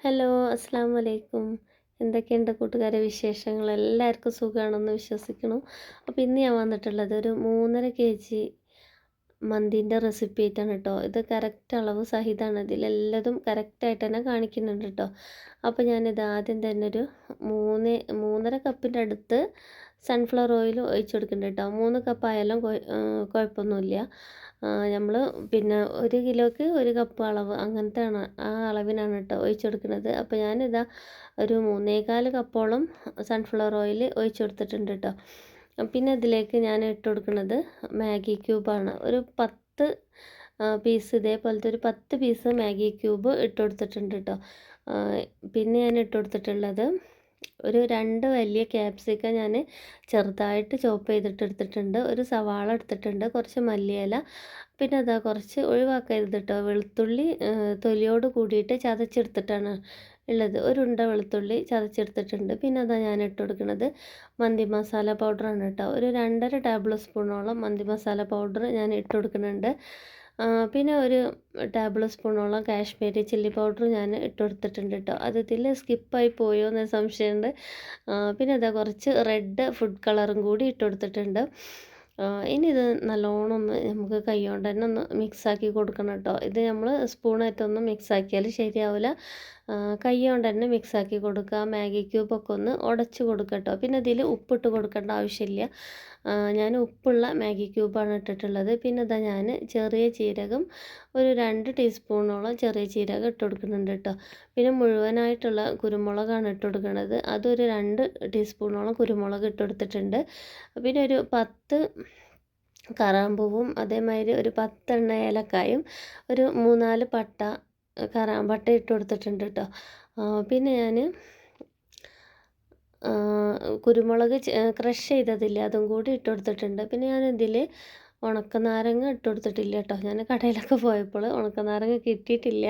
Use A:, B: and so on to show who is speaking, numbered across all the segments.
A: Hello അസ്സാം വലൈക്കും എന്തൊക്കെയുണ്ട് കൂട്ടുകാരെ വിശേഷങ്ങൾ? എല്ലാവർക്കും സുഖമാണെന്ന് വിശ്വസിക്കണം അപ്പോൾ ഇന്ന് ഞാൻ വന്നിട്ടുള്ളത് ഒരു മൂന്നര കെ ജി മന്തിന്റെ റെസിപ്പി ആയിട്ടാണ് കേട്ടോ ഇത് കറക്റ്റ് അളവ് സഹിതമാണ് ഇതിലെല്ലതും കറക്റ്റായിട്ട് തന്നെ കാണിക്കുന്നുണ്ട് കേട്ടോ അപ്പോൾ ഞാനിത് ആദ്യം തന്നെ ഒരു മൂന്ന് മൂന്നര കപ്പിന്റെ അടുത്ത് സൺഫ്ലവർ ഓയിൽ ഒഴിച്ചു കൊടുക്കുന്നുണ്ട് കേട്ടോ മൂന്ന് കപ്പായാലും കുഴപ്പമൊന്നുമില്ല നമ്മൾ പിന്നെ ഒരു കിലോയ്ക്ക് ഒരു കപ്പ് അളവ് അങ്ങനത്തെ ആണ് ആ അളവിനാണ് കേട്ടോ ഒഴിച്ച് കൊടുക്കുന്നത്. അപ്പോൾ ഞാനിതാ ഒരു മൂന്നേകാൽ കപ്പോളം സൺഫ്ലവർ ഓയിൽ ഒഴിച്ച് കൊടുത്തിട്ടുണ്ട് കേട്ടോ പിന്നെ ഇതിലേക്ക് ഞാൻ ഇട്ട് കൊടുക്കുന്നത് മാഗി ക്യൂബാണ് ഒരു പത്ത് പീസ് ഇതേപോലത്തെ ഒരു പത്ത് പീസ് മാഗി ക്യൂബ് ഇട്ട് കൊടുത്തിട്ടുണ്ട് കേട്ടോ പിന്നെ ഞാൻ ഇട്ട് കൊടുത്തിട്ടുള്ളത് ഒരു രണ്ട് വലിയ ക്യാപ്സിക്ക ഞാൻ ചെറുതായിട്ട് ചോപ്പ് ചെയ്തിട്ട് എടുത്തിട്ടുണ്ട്. ഒരു സവാള എടുത്തിട്ടുണ്ട് കുറച്ച് മല്ലിയില. പിന്നെ അതാ കുറച്ച് ഒഴിവാക്കരുത് കേട്ടോ വെളുത്തുള്ളി തൊലിയോട് കൂടിയിട്ട് ചതച്ചെടുത്തിട്ടാണ് ഉള്ളത്. ഒരു ഉണ്ട വെളുത്തുള്ളി ചതച്ചെടുത്തിട്ടുണ്ട്. പിന്നെ അതാ ഞാൻ ഇട്ട് കൊടുക്കുന്നത് മന്തി മസാല പൗഡറാണ് കേട്ടോ. ഒരു രണ്ടര ടേബിൾ സ്പൂണോളം മന്തി മസാല പൗഡർ ഞാൻ ഇട്ട് കൊടുക്കുന്നുണ്ട്. പിന്നെ ഒരു ടേബിൾ സ്പൂണോളം കാശ്മീരി ചില്ലി പൗഡർ ഞാൻ ഇട്ട് കൊടുത്തിട്ടുണ്ട് കേട്ടോ അത് ഇതിൽ സ്കിപ്പായി പോയോ എന്ന സംശയമുണ്ട്. പിന്നെ അതാ കുറച്ച് റെഡ് ഫുഡ് കളറും കൂടി ഇട്ട് കൊടുത്തിട്ടുണ്ട് ഇനി ഇത് നല്ലോണം ഒന്ന് നമുക്ക് കൈകൊണ്ട് തന്നെ ഒന്ന് മിക്സാക്കി കൊടുക്കണം കേട്ടോ ഇത് നമ്മൾ സ്പൂണായിട്ടൊന്നും മിക്സാക്കിയാൽ ശരിയാവില്ല കൈകൊണ്ട് തന്നെ മിക്സാക്കി കൊടുക്കുക. മാഗി ക്യൂബൊക്കെ ഒന്ന് ഉടച്ച് കൊടുക്കുക പിന്നെ ഇതിൽ ഉപ്പിട്ട് കൊടുക്കേണ്ട ആവശ്യമില്ല. ഞാൻ ഉപ്പുള്ള മാഗി ക്യൂബാണ് ഇട്ടിട്ടുള്ളത്. പിന്നെ ഇതാ ഞാൻ ചെറിയ ജീരകം ഒരു രണ്ട് ടീസ്പൂണോളം ചെറിയ ജീരകം ഇട്ട് കൊടുക്കുന്നുണ്ട് കേട്ടോ പിന്നെ മുഴുവനായിട്ടുള്ള കുരുമുളകാണ് ഇട്ട് കൊടുക്കുന്നത് അതൊരു രണ്ട് ടീസ്പൂണോളം കുരുമുളക് ഇട്ട് കൊടുത്തിട്ടുണ്ട്. പിന്നെ ഒരു പത്ത് കറാമ്പൂവും അതേമാതിരി ഒരു പത്തെണ്ണ ഏലക്കായും ഒരു മൂന്നാൽ പട്ട കറാമ്പട്ട ഇട്ട് കൊടുത്തിട്ടുണ്ട് കേട്ടോ പിന്നെ ഞാൻ കുരുമുളക് ക്രഷ് ചെയ്തതില്ലേ അതും കൂടി ഇട്ട് കൊടുത്തിട്ടുണ്ട്. പിന്നെ ഞാൻ ഇതിൽ ഉണക്കനാരങ്ങ ഇട്ട് കൊടുത്തിട്ടില്ല കേട്ടോ ഞാൻ കടയിലൊക്കെ പോയപ്പോൾ ഉണക്കനാരങ്ങ കിട്ടിയിട്ടില്ല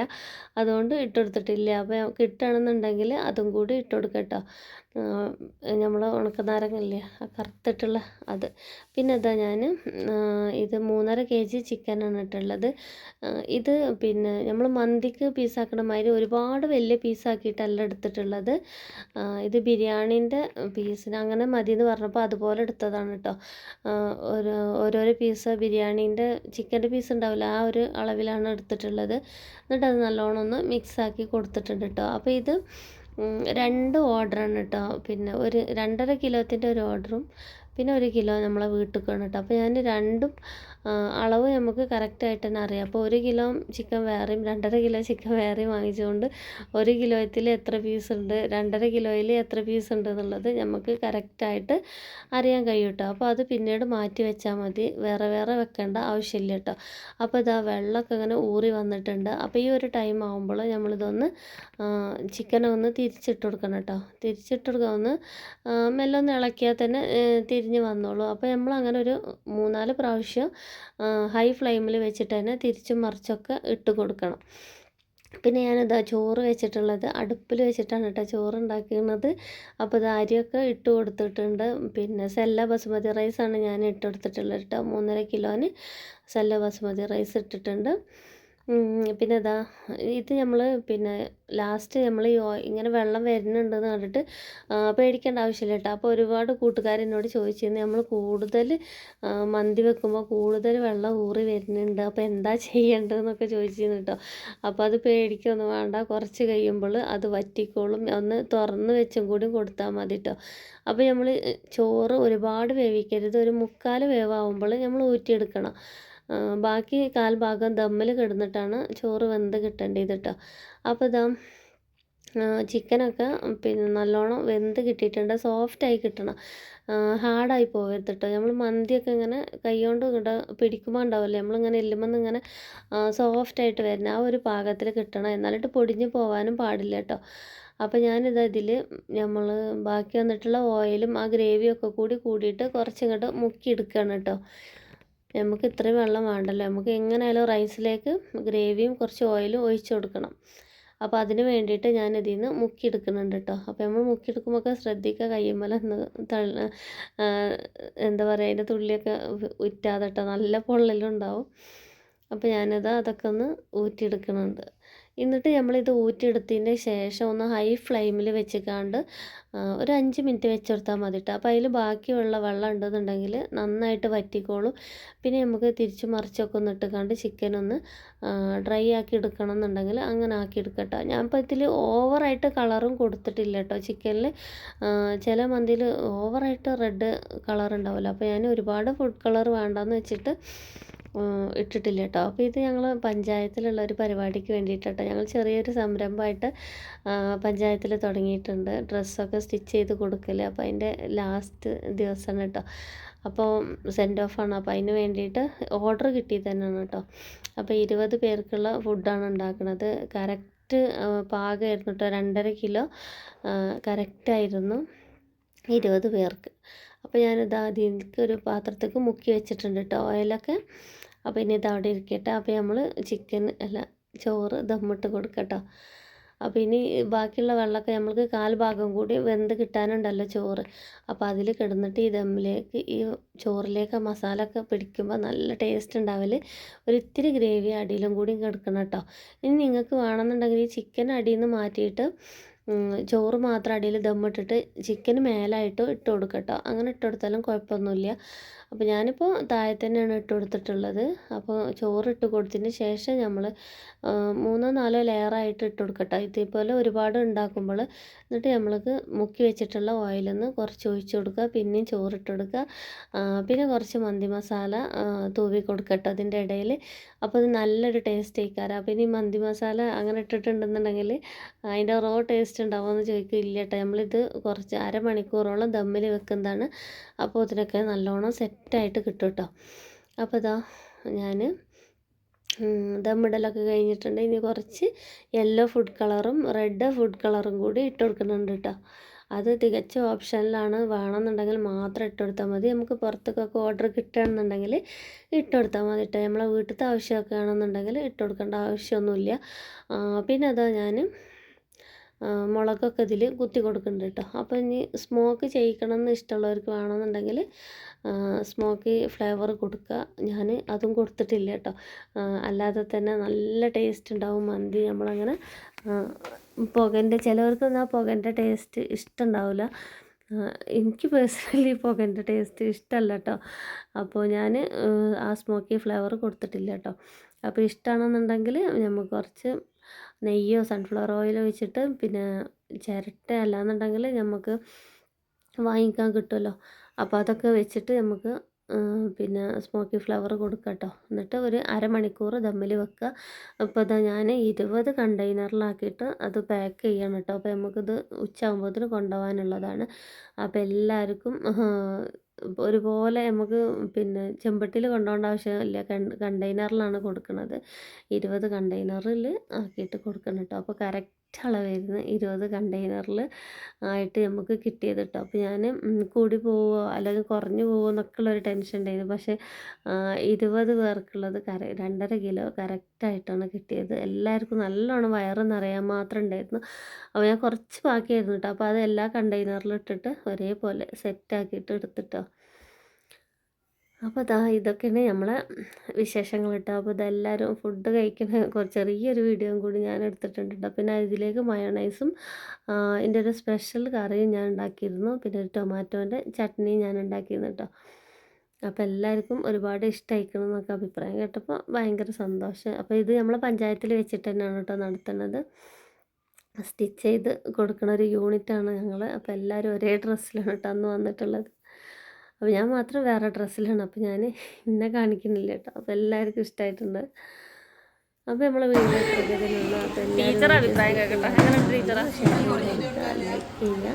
A: അതുകൊണ്ട് ഇട്ട് കൊടുത്തിട്ടില്ല. അപ്പോൾ കിട്ടുകയാണെന്നുണ്ടെങ്കിൽ അതും കൂടി ഇട്ട് കൊടുക്കാം കേട്ടോ നമ്മൾ ഉണക്കനാരങ്ങയില്ലേ ആ കറുത്തിട്ടുള്ള അത്. പിന്നെ ഇതാ ഞാൻ ഇത് മൂന്നര കെ ജി ചിക്കനാണ് ഇട്ടുള്ളത്. ഇത് പിന്നെ നമ്മൾ മന്തിക്ക് പീസാക്കണ മാതിരി ഒരുപാട് വലിയ പീസാക്കിയിട്ടല്ല എടുത്തിട്ടുള്ളത്. ഇത് ബിരിയാണീന്റെ പീസിന് അങ്ങനെ മതി എന്ന് പറഞ്ഞപ്പോൾ അതുപോലെ എടുത്തതാണ് കേട്ടോ ഒരു ഓരോരോ പീസ് ബിരിയാണീന്റെ ചിക്കന്റെ പീസ് ഉണ്ടാവില്ല ആ ഒരു അളവിലാണ് എടുത്തിട്ടുള്ളത്. എന്നിട്ട് അത് നല്ലോണം ഒന്ന് മിക്സാക്കി കൊടുത്തിട്ടുണ്ട് കേട്ടോ അപ്പോൾ ഇത് രണ്ട് ഓർഡറാണ് കേട്ടോ. പിന്നെ ഒരു രണ്ടര കിലോത്തിന്റെ ഒരു ഓർഡറും പിന്നെ ഒരു കിലോ നമ്മളെ വീട്ടിൽ വേണം കേട്ടോ. അപ്പോൾ ഞാൻ രണ്ടും അളവ് നമുക്ക് കറക്റ്റായിട്ട് തന്നെ അറിയാം. അപ്പോൾ ഒരു കിലോ ചിക്കൻ വേറെയും രണ്ടര കിലോ ചിക്കൻ വേറെയും വാങ്ങിച്ചുകൊണ്ട് ഒരു കിലോയത്തിൽ എത്ര പീസ് ഉണ്ട് രണ്ടര കിലോയിൽ എത്ര പീസ് ഉണ്ട് എന്നുള്ളത് നമുക്ക് കറക്റ്റായിട്ട് അറിയാൻ കഴിയും കേട്ടോ അപ്പോൾ അത് പിന്നീട് മാറ്റി വെച്ചാൽ മതി. വേറെ വേറെ വെക്കേണ്ട ആവശ്യമില്ല കേട്ടോ അപ്പോൾ ഇതാ വെള്ളമൊക്കെ ഇങ്ങനെ ഊറി വന്നിട്ടുണ്ട്. അപ്പോൾ ഈ ഒരു ടൈം ആകുമ്പോൾ നമ്മളിതൊന്ന് ചിക്കനൊന്ന് തിരിച്ചിട്ട് കൊടുക്കണം കേട്ടോ തിരിച്ചിട്ട് കൊടുക്കുക ഒന്ന് മെല്ലെ ഒന്ന് ഇളക്കിയാൽ തന്നെ തിരിഞ്ഞ് വന്നോളൂ. അപ്പോൾ നമ്മൾ അങ്ങനെ ഒരു മൂന്നാൽ പ്രാവശ്യം ഹൈ ഫ്ലെയിമിൽ വെച്ചിട്ട് തന്നെ തിരിച്ചും മറിച്ചൊക്കെ ഇട്ട് കൊടുക്കണം. പിന്നെ ഞാനിതാ ചോറ് വെച്ചിട്ടുള്ളത് അടുപ്പിൽ വെച്ചിട്ടാണ് കേട്ടോ ചോറ് ഉണ്ടാക്കുന്നത് അപ്പോൾ ഇത് അരിയൊക്കെ ഇട്ട് കൊടുത്തിട്ടുണ്ട്. പിന്നെ സെല്ല ബസുമതി റൈസാണ് ഞാൻ ഇട്ട് കൊടുത്തിട്ടുള്ളത് കേട്ടോ. മൂന്നര കിലോന് സെല്ല ബസുമതി റൈസ് ഇട്ടിട്ടുണ്ട്. പിന്നെ ഇതാ ഇത് നമ്മൾ പിന്നെ ലാസ്റ്റ് നമ്മൾ ഇങ്ങനെ വെള്ളം വരുന്നുണ്ടെന്ന് കണ്ടിട്ട് പേടിക്കേണ്ട ആവശ്യമില്ല കേട്ടോ അപ്പോൾ ഒരുപാട് കൂട്ടുകാർ എന്നോട് ചോദിച്ചിരുന്നു നമ്മൾ കൂടുതൽ മന്തി വെക്കുമ്പോൾ കൂടുതൽ വെള്ളം ഊറി വരുന്നുണ്ട്. അപ്പോൾ എന്താ ചെയ്യേണ്ടതെന്നൊക്കെ ചോദിച്ചിരുന്നു കേട്ടോ അപ്പോൾ അത് പേടിക്കൊന്നും വേണ്ട. കുറച്ച് കഴിയുമ്പോൾ അത് വറ്റിക്കോളും. ഒന്ന് തുറന്ന് വെച്ചും കൂടി കൊടുത്താൽ മതി കേട്ടോ അപ്പോൾ നമ്മൾ ചോറ് ഒരുപാട് വേവിക്കരുത്. ഒരു മുക്കാൽ വേവാകുമ്പോൾ നമ്മൾ ഊറ്റിയെടുക്കണം. ബാക്കി കാൽഭാഗം ദമ്മിൽ കിടന്നിട്ടാണ് ചോറ് വെന്ത് കിട്ടേണ്ടത് കേട്ടോ അപ്പോൾ ഇതാ ചിക്കനൊക്കെ പിന്നെ നല്ലോണം വെന്ത് കിട്ടിയിട്ടുണ്ട്. സോഫ്റ്റായി കിട്ടണം. ഹാർഡായി പോകരുത് കേട്ടോ നമ്മൾ മന്തിയൊക്കെ ഇങ്ങനെ കൈകൊണ്ട് ഇങ്ങോട്ട് പിടിക്കുമ്പോൾ ഉണ്ടാവില്ലേ നമ്മളിങ്ങനെ എല്ലുമ്പോൾ ഇങ്ങനെ സോഫ്റ്റായിട്ട് വരുന്ന ആ ഒരു പാകത്തിൽ കിട്ടണം. എന്നാലിട്ട് പൊടിഞ്ഞ് പോകാനും പാടില്ല കേട്ടോ അപ്പോൾ ഞാനിത് ഇതിൽ നമ്മൾ ബാക്കി വന്നിട്ടുള്ള ഓയിലും ആ ഗ്രേവിയൊക്കെ കൂടി കൂടിയിട്ട് കുറച്ചിങ്ങോട്ട് മുക്കി എടുക്കുകയാണ് കേട്ടോ നമുക്ക് ഇത്രയും വെള്ളം വേണ്ടല്ലോ. നമുക്ക് എങ്ങനെയായാലും റൈസിലേക്ക് ഗ്രേവിയും കുറച്ച് ഓയിലും ഒഴിച്ച് കൊടുക്കണം. അപ്പോൾ അതിന് വേണ്ടിയിട്ട് ഞാൻ ഇതിൽ നിന്ന് മുക്കിയെടുക്കുന്നുണ്ട് കേട്ടോ അപ്പോൾ നമ്മൾ മുക്കിയെടുക്കുമ്പോഴൊക്കെ ശ്രദ്ധിക്കുക കയ്യുമ്മല തള്ള എന്താ പറയുക അതിന്റെ തുള്ളിയൊക്കെ ഉറ്റാതെ കേട്ടോ നല്ല പൊള്ളലുണ്ടാവും. അപ്പോൾ ഞാനത് അതൊക്കെ ഒന്ന് ഊറ്റിയെടുക്കുന്നുണ്ട്. എന്നിട്ട് നമ്മളിത് ഊറ്റിയെടുത്തതിന്റെ ശേഷം ഒന്ന് ഹൈ ഫ്ലെയിമിൽ വെച്ചിക്കാണ്ട് ഒരു അഞ്ച് മിനിറ്റ് വെച്ചെടുത്താൽ മതി കേട്ടോ അപ്പോൾ അതിൽ ബാക്കിയുള്ള വെള്ളം ഉണ്ടെന്നുണ്ടെങ്കിൽ നന്നായിട്ട് വറ്റിക്കോളും. പിന്നെ നമുക്ക് തിരിച്ച് മറിച്ചൊക്കെ ഒന്ന് ഇട്ടുകൊണ്ട് ചിക്കൻ ഒന്ന് ഡ്രൈ ആക്കി എടുക്കണം എന്നുണ്ടെങ്കിൽ അങ്ങനെ ആക്കി എടുക്കട്ടോ ഞാൻ ഇപ്പോൾ ഇതിൽ ഓവറായിട്ട് കളറും കൊടുത്തിട്ടില്ല കേട്ടോ ചിക്കനിൽ ചില മന്തിയിൽ ഓവറായിട്ട് റെഡ് കളർ ഉണ്ടാവില്ല അപ്പോൾ ഞാൻ ഒരുപാട് ഫുഡ് കളർ വേണ്ടെന്ന് വെച്ചിട്ട് ഇട്ടിട്ടില്ല കേട്ടോ അപ്പോൾ ഇത് ഞങ്ങൾ പഞ്ചായത്തിലുള്ള ഒരു പരിപാടിക്ക് വേണ്ടിയിട്ടാണ് ഞങ്ങൾ ചെറിയൊരു സംരംഭമായിട്ട് പഞ്ചായത്തിൽ തുടങ്ങിയിട്ടുണ്ട്. ഡ്രസ്സൊക്കെ സ്റ്റിച്ച് ചെയ്ത് കൊടുക്കൽ അപ്പോൾ അതിന്റെ ലാസ്റ്റ് ദിവസമാണ് കേട്ടോ അപ്പോൾ സെൻഡ് ആണ്. അപ്പോൾ അതിന് വേണ്ടിയിട്ട് ഓർഡർ കിട്ടി തന്നെയാണ് കേട്ടോ അപ്പോൾ ഇരുപത് പേർക്കുള്ള ഫുഡാണ് ഉണ്ടാക്കുന്നത് കറക്റ്റ് പാകമായിരുന്നു കേട്ടോ രണ്ടര കിലോ കറക്റ്റായിരുന്നു ഇരുപത് പേർക്ക്. അപ്പോൾ ഞാനിത് അതിലേക്ക് ഒരു പാത്രത്തേക്ക് മുക്കി വെച്ചിട്ടുണ്ട് കേട്ടോ ഓയിലൊക്കെ അപ്പോൾ ഇനി ഇത് അവിടെ ഇരിക്കട്ടെ. അപ്പോൾ നമ്മൾ ചിക്കൻ അല്ല ചോറ് ദമ്മിട്ട് കൊടുക്കട്ടോ അപ്പോൾ ഇനി ബാക്കിയുള്ള വെള്ളമൊക്കെ നമ്മൾക്ക് കാൽ ഭാഗം കൂടി വെന്ത് കിട്ടാനുണ്ടല്ലോ ചോറ്. അപ്പോൾ അതിൽ കിടന്നിട്ട് ഈ ദമ്മിലേക്ക് ഈ ചോറിലേക്ക് മസാല ഒക്കെ പിടിക്കുമ്പോൾ നല്ല ടേസ്റ്റ് ഉണ്ടാവൽ ഒരിത്തിരി ഗ്രേവി അടിയിലും കൂടി കിടക്കണം കേട്ടോ ഇനി നിങ്ങൾക്ക് വേണമെന്നുണ്ടെങ്കിൽ ഈ ചിക്കൻ അടിയിൽ നിന്ന് മാറ്റിയിട്ട് ചോറ് മാത്രം അടിയിൽ ദമ്മിട്ടിട്ട് ചിക്കന് മേലായിട്ട് ഇട്ട് കൊടുക്കട്ടോ. അങ്ങനെ ഇട്ട് കൊടുത്താലും കുഴപ്പമൊന്നുമില്ല. അപ്പോൾ ഞാനിപ്പോൾ താഴെ തന്നെയാണ് ഇട്ട് കൊടുത്തിട്ടുള്ളത്. അപ്പോൾ ചോറ് ഇട്ട് കൊടുത്തതിന് ശേഷം നമ്മൾ മൂന്നോ നാലോ ലെയറായിട്ട് ഇട്ട് കൊടുക്കട്ടെ. ഇതേപോലെ ഒരുപാട് ഉണ്ടാക്കുമ്പോൾ എന്നിട്ട് നമ്മൾക്ക് മുക്കി വെച്ചിട്ടുള്ള ഓയിൽ കുറച്ച് ഒഴിച്ച് കൊടുക്കുക. പിന്നെയും ഇട്ട് കൊടുക്കുക. പിന്നെ കുറച്ച് മന്തി മസാല തൂവി കൊടുക്കട്ടെ അതിന്റെ ഇടയിൽ അപ്പോൾ അത് നല്ലൊരു ടേസ്റ്റ് ആയിക്കാരം. അപ്പോൾ ഇനി മന്തി മസാല അങ്ങനെ ഇട്ടിട്ടുണ്ടെന്നുണ്ടെങ്കിൽ അതിന്റെ റോ ടേസ്റ്റ് ഉണ്ടാവുമെന്ന് ചോദിക്കില്ല കേട്ടോ നമ്മളിത് കുറച്ച് അരമണിക്കൂറോളം ദമ്മിൽ വെക്കുന്നതാണ്. അപ്പോൾ ഇതിനൊക്കെ നല്ലോണം സെറ്റായിട്ട് കിട്ടും കേട്ടോ അപ്പോൾ ഇതാ ഞാൻ ദമ്മിടലൊക്കെ കഴിഞ്ഞിട്ടുണ്ട്. ഇനി കുറച്ച് യെല്ലോ ഫുഡ് കളറും റെഡ് ഫുഡ് കളറും കൂടി ഇട്ട് കൊടുക്കുന്നുണ്ട് കേട്ടോ അത് തികച്ച ഓപ്ഷനിലാണ് വേണമെന്നുണ്ടെങ്കിൽ മാത്രം ഇട്ട് കൊടുത്താൽ മതി. നമുക്ക് പുറത്തേക്കൊക്കെ ഓർഡർ കിട്ടുകയാണെന്നുണ്ടെങ്കിൽ ഇട്ട് കൊടുത്താൽ മതി കേട്ടോ നമ്മളെ വീട്ടിലത്തെ ആവശ്യമൊക്കെ ആണെന്നുണ്ടെങ്കിൽ ഇട്ട് കൊടുക്കേണ്ട ആവശ്യമൊന്നുമില്ല. പിന്നെ അതാ ഞാൻ മുളകൊക്കെ ഇതിൽ കുത്തി കൊടുക്കുന്നുണ്ട് കേട്ടോ അപ്പോൾ ഇനി സ്മോക്ക് ചെയ്യിക്കണം എന്ന് ഇഷ്ടമുള്ളവർക്ക് വേണമെന്നുണ്ടെങ്കിൽ സ്മോക്കി ഫ്ലേവർ കൊടുക്കുക ഞാൻ അതും കൊടുത്തിട്ടില്ല കേട്ടോ. അല്ലാതെ തന്നെ നല്ല ടേസ്റ്റ് ഉണ്ടാവും മന്തി. നമ്മളങ്ങനെ പുകന്റെ ചിലവർക്കൊന്നും ആ പുകന്റെ ടേസ്റ്റ് ഇഷ്ടമുണ്ടാവില്ല എനിക്ക് പേഴ്സണലി പുകന്റെ ടേസ്റ്റ് ഇഷ്ടമല്ല കേട്ടോ. അപ്പോൾ ഞാൻ ആ സ്മോക്കി ഫ്ലേവർ കൊടുത്തിട്ടില്ല കേട്ടോ. അപ്പോൾ ഇഷ്ടമാണെന്നുണ്ടെങ്കിൽ നമുക്ക് കുറച്ച് നെയ്യോ സൺഫ്ലവർ ഓയിലോ വെച്ചിട്ട് പിന്നെ ചിരട്ട അല്ലാന്നുണ്ടെങ്കിൽ നമുക്ക് വാങ്ങിക്കാൻ കിട്ടുമല്ലോ അപ്പോൾ അതൊക്കെ വെച്ചിട്ട് നമുക്ക് പിന്നെ സ്മോക്കി ഫ്ലവർ കൊടുക്കുക കേട്ടോ എന്നിട്ട് ഒരു അരമണിക്കൂർ ദമ്മിൽ വെക്കുക. അപ്പോൾ ഇതാ ഞാൻ ഇരുപത് കണ്ടെയ്നറിലാക്കിയിട്ട് അത് പാക്ക് ചെയ്യണം കേട്ടോ. അപ്പോൾ നമുക്കിത് ഉച്ചയാകുമ്പോഴത്തിന് കൊണ്ടുപോകാനുള്ളതാണ്. അപ്പോൾ എല്ലാവർക്കും ഒരുപോലെ നമുക്ക് പിന്നെ ചെമ്പട്ടിയിൽ കൊണ്ടുപോകേണ്ട ആവശ്യമില്ല. കണ്ടെയ്നറിലാണ് കൊടുക്കുന്നത് ഇരുപത് കണ്ടെയ്നറിൽ ആക്കിയിട്ട് കൊടുക്കണം കേട്ടോ. അപ്പോൾ കറക്റ്റ് അളവായിരുന്നു ഇരുപത് കണ്ടെയ്നറിൽ ആയിട്ട് നമുക്ക് കിട്ടിയത് കേട്ടോ അപ്പോൾ ഞാൻ കൂടി പോവോ അല്ലെങ്കിൽ കുറഞ്ഞു പോവോ എന്നൊക്കെ ഉള്ളൊരു ടെൻഷൻ ഉണ്ടായിരുന്നു. പക്ഷേ ഇരുപത് പേർക്കുള്ളത് കര രണ്ടര കിലോ കറക്റ്റായിട്ടാണ് കിട്ടിയത്. എല്ലാവർക്കും നല്ലോണം വയറ് നിറയാൻ മാത്രം ഉണ്ടായിരുന്നു. അപ്പോൾ ഞാൻ കുറച്ച് ബാക്കിയായിരുന്നു കേട്ടോ അപ്പോൾ അത് എല്ലാ കണ്ടെയ്നറിലും ഇട്ടിട്ട് ഒരേപോലെ സെറ്റാക്കിയിട്ട് എടുത്തിട്ടോ. അപ്പോൾ ഇതാ ഇതൊക്കെയാണ് നമ്മളെ വിശേഷങ്ങൾ കേട്ടോ. അപ്പോൾ ഇതെല്ലാവരും ഫുഡ് കഴിക്കുന്ന ചെറിയൊരു വീഡിയോയും കൂടി ഞാൻ എടുത്തിട്ടുണ്ട് കേട്ടോ. പിന്നെ ഇതിലേക്ക് മയോണൈസും എന്റെ ഒരു സ്പെഷ്യൽ കറിയും ഞാൻ ഉണ്ടാക്കിയിരുന്നു. പിന്നെ ഒരു ടൊമാറ്റോന്റെ ചട്നിയും ഞാൻ ഉണ്ടാക്കിയിരുന്നു കേട്ടോ. അപ്പോൾ എല്ലാവർക്കും ഒരുപാട് ഇഷ്ടമായിക്കണം എന്നൊക്കെ അഭിപ്രായം കേട്ടപ്പോൾ ഭയങ്കര സന്തോഷം. അപ്പോൾ ഇത് നമ്മൾ പഞ്ചായത്തിൽ വെച്ചിട്ട് തന്നെയാണ് കേട്ടോ നടത്തുന്നത്. സ്റ്റിച്ച് ചെയ്ത് കൊടുക്കുന്ന ഒരു യൂണിറ്റാണ് ഞങ്ങൾ അപ്പോൾ എല്ലാവരും ഒരേ ഡ്രസ്സിലാണ് കേട്ടോ അന്ന് വന്നിട്ടുള്ളത്. അപ്പോൾ ഞാൻ മാത്രം വേറെ ഡ്രസ്സിലാണ്. അപ്പോൾ ഞാൻ ഇന്നെ കാണിക്കുന്നില്ല കേട്ടോ അപ്പോൾ എല്ലാവർക്കും ഇഷ്ടമായിട്ടുണ്ട് അപ്പോൾ നമ്മളെ ടീച്ചർ അഭിപ്രായം ലൈക്ക് ചെയ്യുക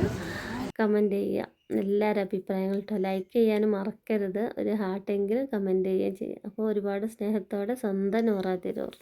A: കമന്റ് ചെയ്യുക. എല്ലാവരും അഭിപ്രായങ്ങൾ കേട്ടോ ലൈക്ക് ചെയ്യാനും മറക്കരുത്. ഒരു ഹാർട്ടെങ്കിലും കമന്റ് ചെയ്യുകയും ചെയ്യുക അപ്പോൾ ഒരുപാട് സ്നേഹത്തോടെ സ്വന്തം നൂറാ തിരൂർ.